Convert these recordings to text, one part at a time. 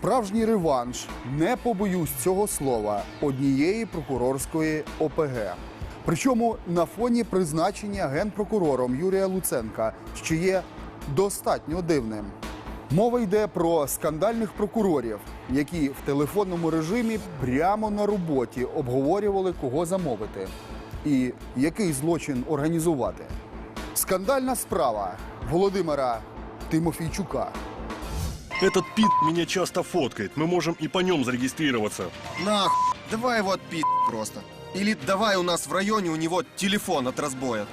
Справжній реванш, не побоюсь цього слова, однієї прокурорської ОПГ. Причому на фоні призначення генпрокурором Юрія Луценка, що є достатньо дивним. Мова йде про скандальних прокурорів, які в телефонному режимі прямо на роботі обговорювали, кого замовити і який злочин організувати. Скандальна справа Володимира Тимофійчука. Этот пит меня часто фоткает. Мы можем и по нем зарегистрироваться. Нахуй, давай его отпи просто. Или давай у нас в районе у него телефон от разбоя.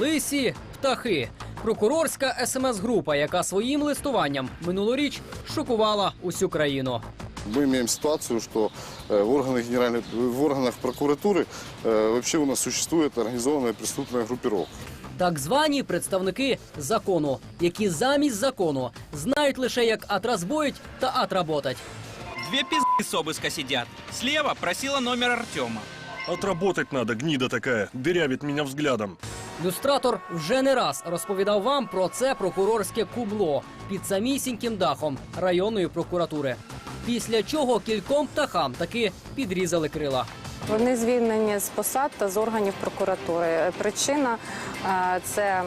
Лисі птахи. Прокурорська смс-група, яка своїм листуванням минулоріч шокувала усю країну. Мы имеем ситуацию, что э, в органах, генеральной, в органах прокуратуры э, вообще у нас существует организованная преступная группировка. Так звані представники закону, які замість закону знають лише як атразбоїть та атработать. Две пизды с обыска сидят. Слева просила номер Артема. Отработать надо, гнида такая. Дырявит меня взглядом. Люстратор вже не раз розповідав вам про це прокурорське кубло під самісіньким дахом районної прокуратури. Після чого кільком птахам таки підрізали крила. Вони звільнені з посад та з органів прокуратури. Причина е, це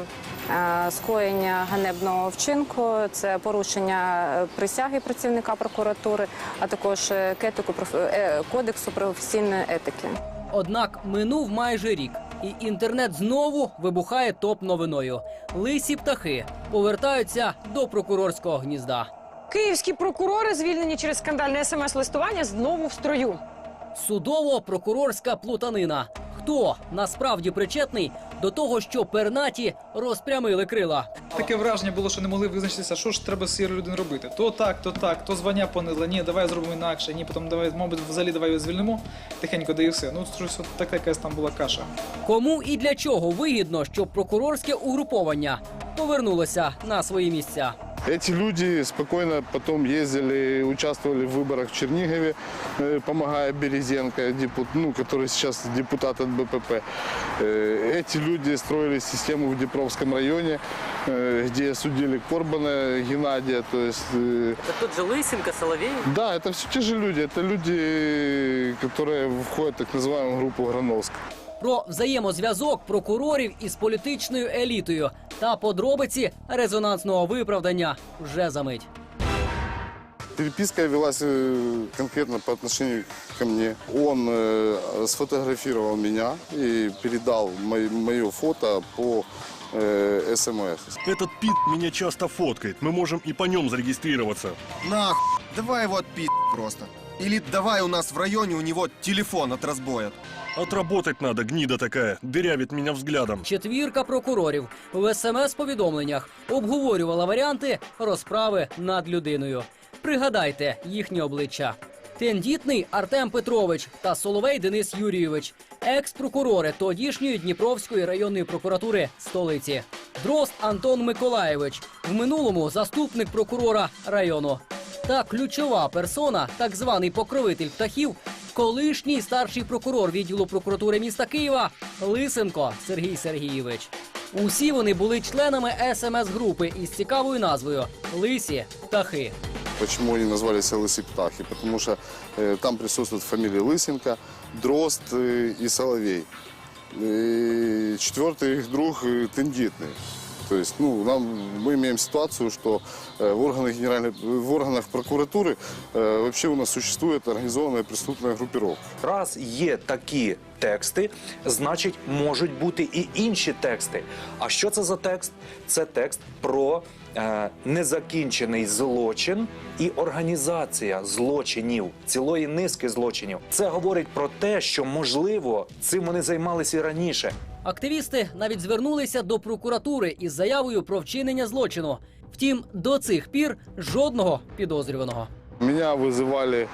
е, скоєння ганебного вчинку, це порушення е, присяги працівника прокуратури, а також кодексу професійної етики. Однак минув майже рік, і інтернет знову вибухає топ новиною. Лисі птахи повертаються до прокурорського гнізда. Київські прокурори, звільнені через скандальне смс-листування, знову в строю. Судово-прокурорська плутанина. Хто насправді причетний до того, що пернаті розпрямили крила? Таке враження було, що не могли визначитися, що ж треба з цією людиною робити. То так, то так, то звання понизили, ні, давай зробимо інакше, ні, потім давай, мабуть, взагалі давай його звільнимо, тихенько да все. Ну, щось от така якась там була каша. Кому і для чого вигідно, щоб прокурорське угруповання повернулося на свої місця? Эти люди спокойно потом ездили, участвовали в выборах в Чернигове, э, помогая Березенко, депут, ну, который сейчас депутат от БПП. Э, Эти люди строили систему в Днепровском районе, э, где судили Корбана Геннадия. То есть, э, Тут же Лисенка, Соловей. да, это все те же люди. Это люди, которые входят в так называемую группу Грановска. Про взаємозв'язок прокурорів із політичною елітою та подробиці резонансного виправдання вже за мить. Переписка велась э, конкретно по отношению ко мне. Он э, сфотографировал меня и передал мое фото по э, СМС. Этот пит меня часто фоткает. Мы можем и по нем зарегистрироваться. Нахуй, давай его отпи просто. Или давай у нас в районе у него телефон от разбоя. Отработать надо, гнида такая. Дырявит меня взглядом. Четвірка прокурорів в смс-повідомленнях обговорювала варіанти розправи над людиною. Пригадайте їхні обличчя. Тендітний Артем Петрович та Соловей Денис Юрійович, екс-прокурори тодішньої Дніпровської районної прокуратури столиці. Дрозд Антон Миколаєвич, в минулому заступник прокурора району Та ключова персона, так званий покровитель птахів, колишній старший прокурор відділу прокуратури міста Києва Лисенко Сергій Сергійович. Усі вони були членами смс-групи із цікавою назвою Лисі птахи. Почему они назвались Лысый Птахи? Потому что э, там присутствуют фамилии Лысенко, Дрозд э, и Соловей. И четвертый их друг э, Тендитный. То есть, ну, нам, мы имеем ситуацию, что э, в органах, генеральной, в органах прокуратуры э, вообще у нас существует организованная преступная группировка. Раз є такі тексти, значить можуть бути і інші тексти. А що це за текст? Це текст про е, незакінчений злочин і організація злочинів, цілої низки злочинів. Це говорить про те, що можливо цим вони займалися і раніше. Активісти навіть звернулися до прокуратури із заявою про вчинення злочину. Втім, до цих пір жодного підозрюваного. Меня вызывали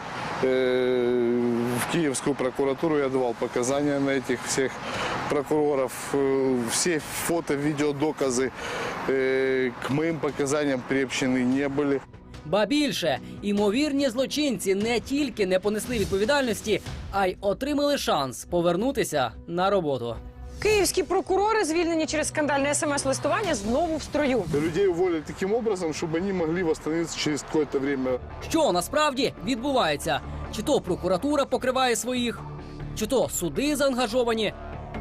э, в Киевскую прокуратуру, я давал показания на этих всех прокуроров. Э, все фото, видеодоказы э, к моим показаниям приобщены не были. Ба більше, імовірні злочинці не тільки не понесли відповідальності, а й отримали шанс повернутися на роботу. Київські прокурори, звільнені через скандальне смс-листування, знову в строю. Людей уволять таким образом, щоб вони могли восстановиться через какое-то время. Що насправді відбувається? Чи то прокуратура покриває своїх, чи то суди заангажовані?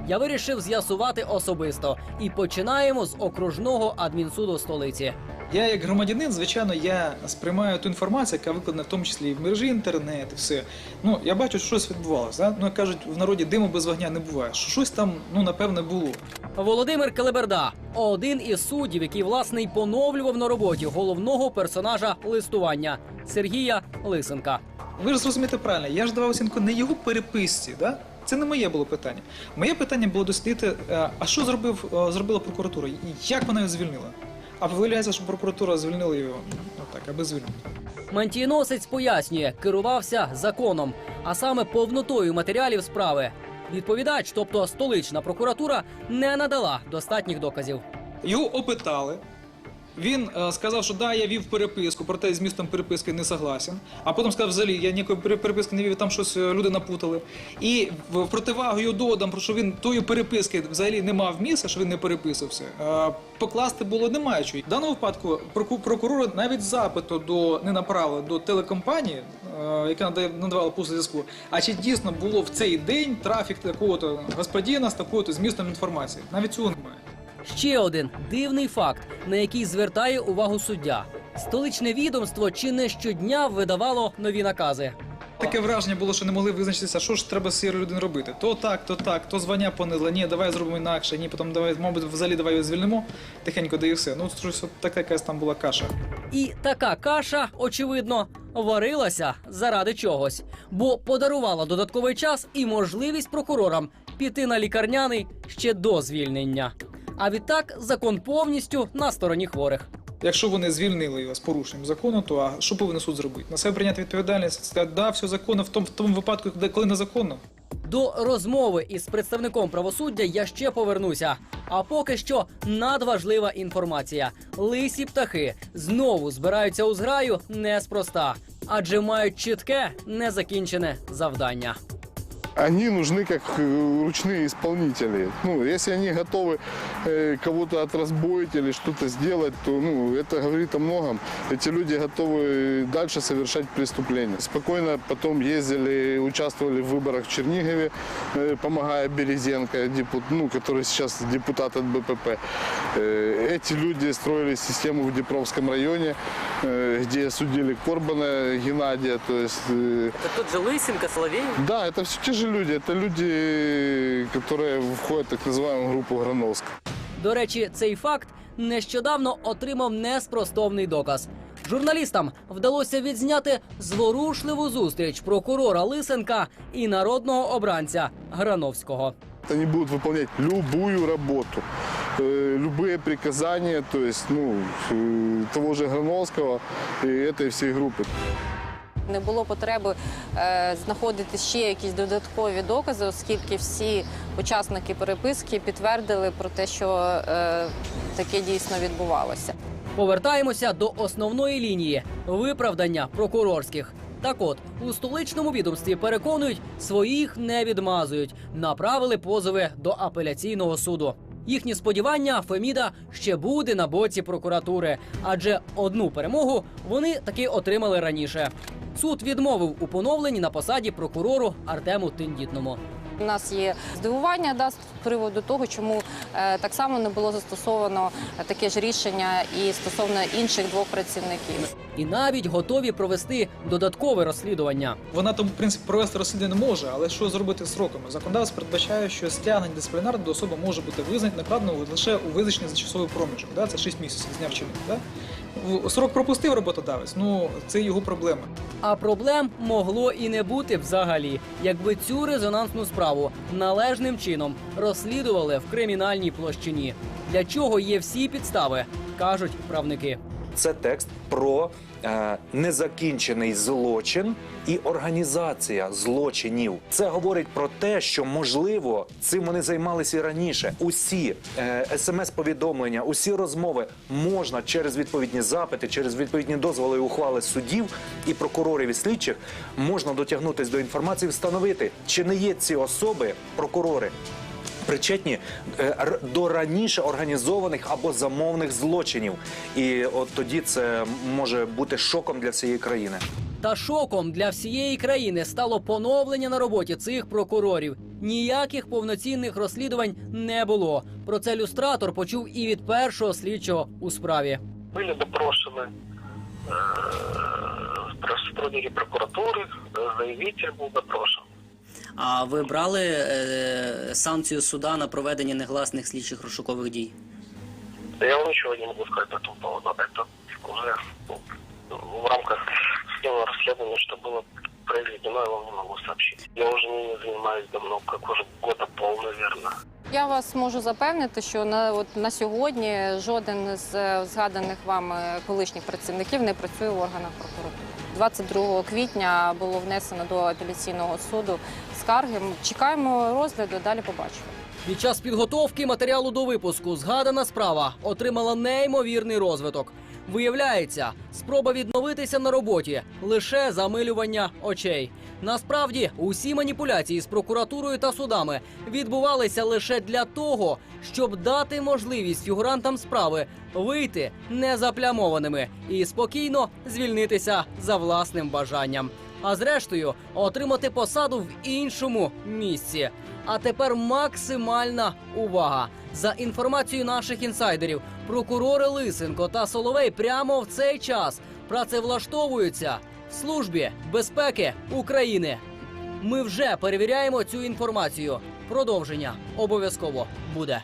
Я вирішив з'ясувати особисто і починаємо з окружного адмінсуду столиці. Я, як громадянин, звичайно, я сприймаю ту інформацію, яка викладена в тому числі і в мережі інтернет, і все. Ну, я бачу, що щось відбувалося. Да? Ну, як кажуть, в народі диму без вогня не буває. Що щось там, ну, напевне, було. Володимир Келеберда один із суддів, який власне й поновлював на роботі головного персонажа листування Сергія Лисенка. Ви ж зрозумієте правильно, я ж давав оцінку не його переписці, да? Це не моє було питання. Моє питання було дослідити, е, а що зробив, е, зробила прокуратура? І Як вона його звільнила? А виявляється, що прокуратура звільнила його ну, так, аби звільнити. Мантійносець пояснює, керувався законом, а саме повнотою матеріалів справи. Відповідач, тобто столична прокуратура, не надала достатніх доказів. Його опитали. Він е, сказав, що да, я вів переписку, проте з містом переписки не согласен. А потім сказав, взагалі, я ніякої переписки не вів, там щось е, люди напутали. І в противагу його доводам, про що він тої переписки взагалі не мав місця, що він не переписувався. е, Покласти було немає чого. В даному випадку прокурори навіть запиту до не направили до телекомпанії, яка надавала послуги зв'язку. А чи дійсно було в цей день трафік такого-то господина з такою-то змістом інформації? Навіть цього немає. Ще один дивний факт, на який звертає увагу суддя. Столичне відомство чи не щодня видавало нові накази. Таке враження було, що не могли визначитися, що ж треба з цією людиною робити. То так, то так, то звання понизило, ні, давай зробимо інакше, ні, потім давай, мабуть, взагалі давай його звільнимо, тихенько да і все. Ну, щось така якась там була каша. І така каша, очевидно, варилася заради чогось, бо подарувала додатковий час і можливість прокурорам піти на лікарняний ще до звільнення. А відтак закон повністю на стороні хворих. Якщо вони звільнили його з порушенням закону, то а що повинен суд зробити? На себе прийняти відповідальність, сказати, да, все законно в тому, в тому випадку, коли незаконно. До розмови із представником правосуддя я ще повернуся. А поки що надважлива інформація: лисі птахи знову збираються у зграю неспроста, адже мають чітке незакінчене завдання. Они нужны как э, ручные исполнители. Ну, если они готовы э, кого-то отразбоить или что-то сделать, то ну, это говорит о многом. Эти люди готовы дальше совершать преступления. Спокойно потом ездили, участвовали в выборах в Чернигове, э, помогая Березенко, депут, ну, который сейчас депутат от БПП. Эти люди строили систему в Днепровском районе, где судили Корбана Геннадия. То есть, э, Так тут же Лисенка, Соловей. да, это все те же люди. Это люди, которые входят в так называемую группу Грановска. До речі, цей факт нещодавно отримав неспростовний доказ. Журналістам вдалося відзняти зворушливу зустріч прокурора Лисенка і народного обранця Грановського. Они будут выполнять любую работу, э, любые приказания, то есть, ну, э, того же Грановского и этой всей группы. Не було потреби е, знаходити ще якісь додаткові докази, оскільки всі учасники переписки підтвердили про те, що е, таке дійсно відбувалося. Повертаємося до основної лінії виправдання прокурорських. Так от у столичному відомстві переконують, своїх не відмазують. Направили позови до апеляційного суду. Їхні сподівання Феміда ще буде на боці прокуратури, адже одну перемогу вони таки отримали раніше. Суд відмовив у поновленні на посаді прокурору Артему Тендітному. У нас є здивування да, з приводу того, чому е, так само не було застосовано таке ж рішення і стосовно інших двох працівників. І навіть готові провести додаткове розслідування. Вона там, в принципі, провести розслідування не може, але що зробити з сроками? Законодавство передбачає, що стягнення дисциплінарне до особи може бути визнано накладено лише у визначений зачасовий проміжок. Да? Це 6 місяців з дня вчинення. Да? Срок пропустив роботодавець, ну це його проблема. А проблем могло і не бути взагалі, якби цю резонансну справу належним чином розслідували в кримінальній площині. Для чого є всі підстави, кажуть правники. Це текст про е, незакінчений злочин і організація злочинів. Це говорить про те, що можливо цим вони займалися і раніше. Усі е, смс-повідомлення, усі розмови можна через відповідні запити, через відповідні дозволи і ухвали суддів і прокурорів і слідчих можна дотягнутися до інформації, встановити, чи не є ці особи прокурори причетні е, р- до раніше організованих або замовних злочинів. І от тоді це може бути шоком для всієї країни. Та шоком для всієї країни стало поновлення на роботі цих прокурорів. Ніяких повноцінних розслідувань не було. Про це люстратор почув і від першого слідчого у справі. Были допрошены э, сотрудники прокуратуры, э, заявитель был допрошен. А ви брали е, санкцію суда на проведення негласних слідчих розшукових дій? Да Я вам ничего не могу сказать по этому поводу. Это уже ну, в рамках судебного расследования, что было произведено, я вам не могу сообщить. Я уже не занимаюсь давно, как уже года пол, наверное. Я вас можу запевнити, що на от на сьогодні жоден з е, згаданих вами колишніх працівників не працює в органах прокуратури. 22 квітня було внесено до апеляційного суду скарги. Чекаємо розгляду, далі побачимо. Під час підготовки матеріалу до випуску згадана справа отримала неймовірний розвиток. Виявляється, спроба відновитися на роботі лише замилювання очей. Насправді, усі маніпуляції з прокуратурою та судами відбувалися лише для того, щоб дати можливість фігурантам справи вийти незаплямованими і спокійно звільнитися за власним бажанням. А зрештою отримати посаду в іншому місці. А тепер максимальна увага. За інформацією наших інсайдерів, прокурори Лисенко та Соловей прямо в цей час працевлаштовуються службі безпеки України. Ми вже перевіряємо цю інформацію. Продовження обов'язково буде.